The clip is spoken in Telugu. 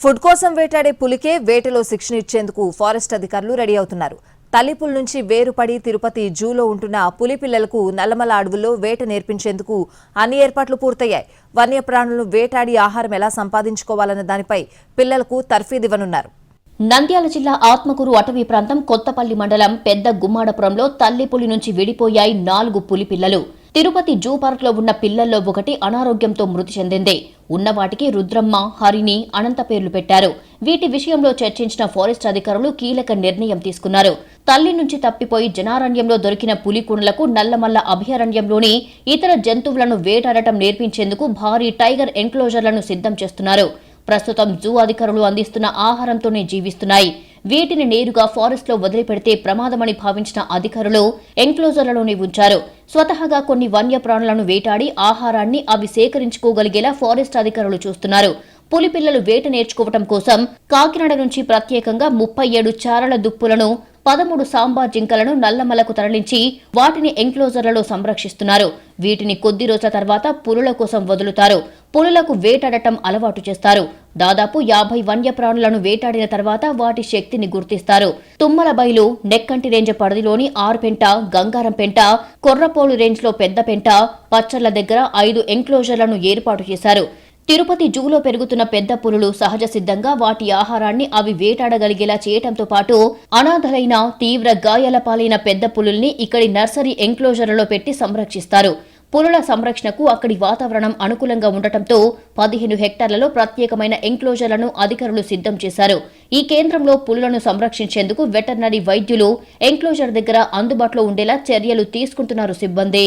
ఫుడ్ కోసం వేటాడే పులికే వేటలో శిక్షణ ఇచ్చేందుకు ఫారెస్ట్ అధికారులు రెడీ అవుతున్నారు. తల్లిపుల్ నుంచి వేరుపడి తిరుపతి జూలో ఉంటున్న పులి పిల్లలకు నల్లమల అడవుల్లో వేట నేర్పించేందుకు అన్ని ఏర్పాట్లు పూర్తయ్యాయి. వన్యప్రాణులను వేటాడి ఆహారం ఎలా సంపాదించుకోవాలన్న దానిపై పిల్లలకు తర్ఫీదివ్వనున్నారు నంద్యాల జిల్లా ఆత్మకూరు అటవీ ప్రాంతం కొత్తపల్లి మండలం పెద్ద గుమ్మాడపురంలో తల్లిపులి నుంచి విడిపోయాయి నాలుగు పులి పిల్లలు. తిరుపతి జూ పార్క్లో ఉన్న పిల్లల్లో ఒకటి అనారోగ్యంతో మృతి చెందింది. ఉన్న వాటికి రుద్రమ్మ హరిని అనంత పేర్లు పెట్టారు. వీటి విషయంలో చర్చించిన ఫారెస్ట్ అధికారులు కీలక నిర్ణయం తీసుకున్నారు. తల్లి నుంచి తప్పిపోయి జనారణ్యంలో దొరికిన పులికుండలకు నల్లమల్ల అభయారణ్యంలోని ఇతర జంతువులను వేటాడటం నేర్పించేందుకు భారీ టైగర్ ఎన్క్లోజర్లను సిద్ధం చేస్తున్నారు. ప్రస్తుతం జూ అధికారులు అందిస్తున్న ఆహారంతోనే జీవిస్తున్నాయి. వీటిని నేరుగా ఫారెస్ట్లో వదిలిపెడితే ప్రమాదమని భావించిన అధికారులు ఎంక్లోజర్లలోనే ఉంచారు. స్వతహాగా కొన్ని వన్యప్రాణులను వేటాడి ఆహారాన్ని అవి సేకరించుకోగలిగేలా ఫారెస్ట్ అధికారులు చూస్తున్నారు. పులి పిల్లలు వేట నేర్చుకోవటం కోసం కాకినాడ నుంచి ప్రత్యేకంగా ముప్పై ఏడు చారల దుప్పులను పదమూడు సాంబా జింకలను నల్లమలకు తరలించి వాటిని ఎంక్లోజర్లలో సంరక్షిస్తున్నారు. వీటిని కొద్ది రోజుల తర్వాత పులుల కోసం వదులుతారు. పులులకు వేటాడటం అలవాటు చేస్తారు. దాదాపు యాభై వన్యప్రాణులను వేటాడిన తర్వాత వాటి శక్తిని గుర్తిస్తారు. తుమ్మల బయలు నెక్కంటి రేంజ్ పరిధిలోని ఆరుపెంట గంగారంపెంట కొర్రపోలు రేంజ్లో పెద్దపెంట పచ్చర్ల దగ్గర ఐదు ఎంక్లోజర్లను ఏర్పాటు చేశారు. తిరుపతి జూలో పెరుగుతున్న పెద్ద పులులు సహజ సిద్ధంగా వాటి ఆహారాన్ని అవి వేటాడగలిగేలా చేయటంతో పాటు అనాథలైన తీవ్ర గాయాల పాలైన పెద్ద పులుల్ని ఇక్కడి నర్సరీ ఎంక్లోజర్లలో పెట్టి సంరక్షిస్తారు. పులుల సంరక్షణకు అక్కడి వాతావరణం అనుకూలంగా ఉండటంతో పదిహేను హెక్టార్లలో ప్రత్యేకమైన ఎంక్లోజర్లను అధికారులు సిద్ధం చేశారు. ఈ కేంద్రంలో పులులను సంరక్షించేందుకు వెటర్నరీ వైద్యులు ఎంక్లోజర్ దగ్గర అందుబాటులో ఉండేలా చర్యలు తీసుకుంటున్నారు సిబ్బంది.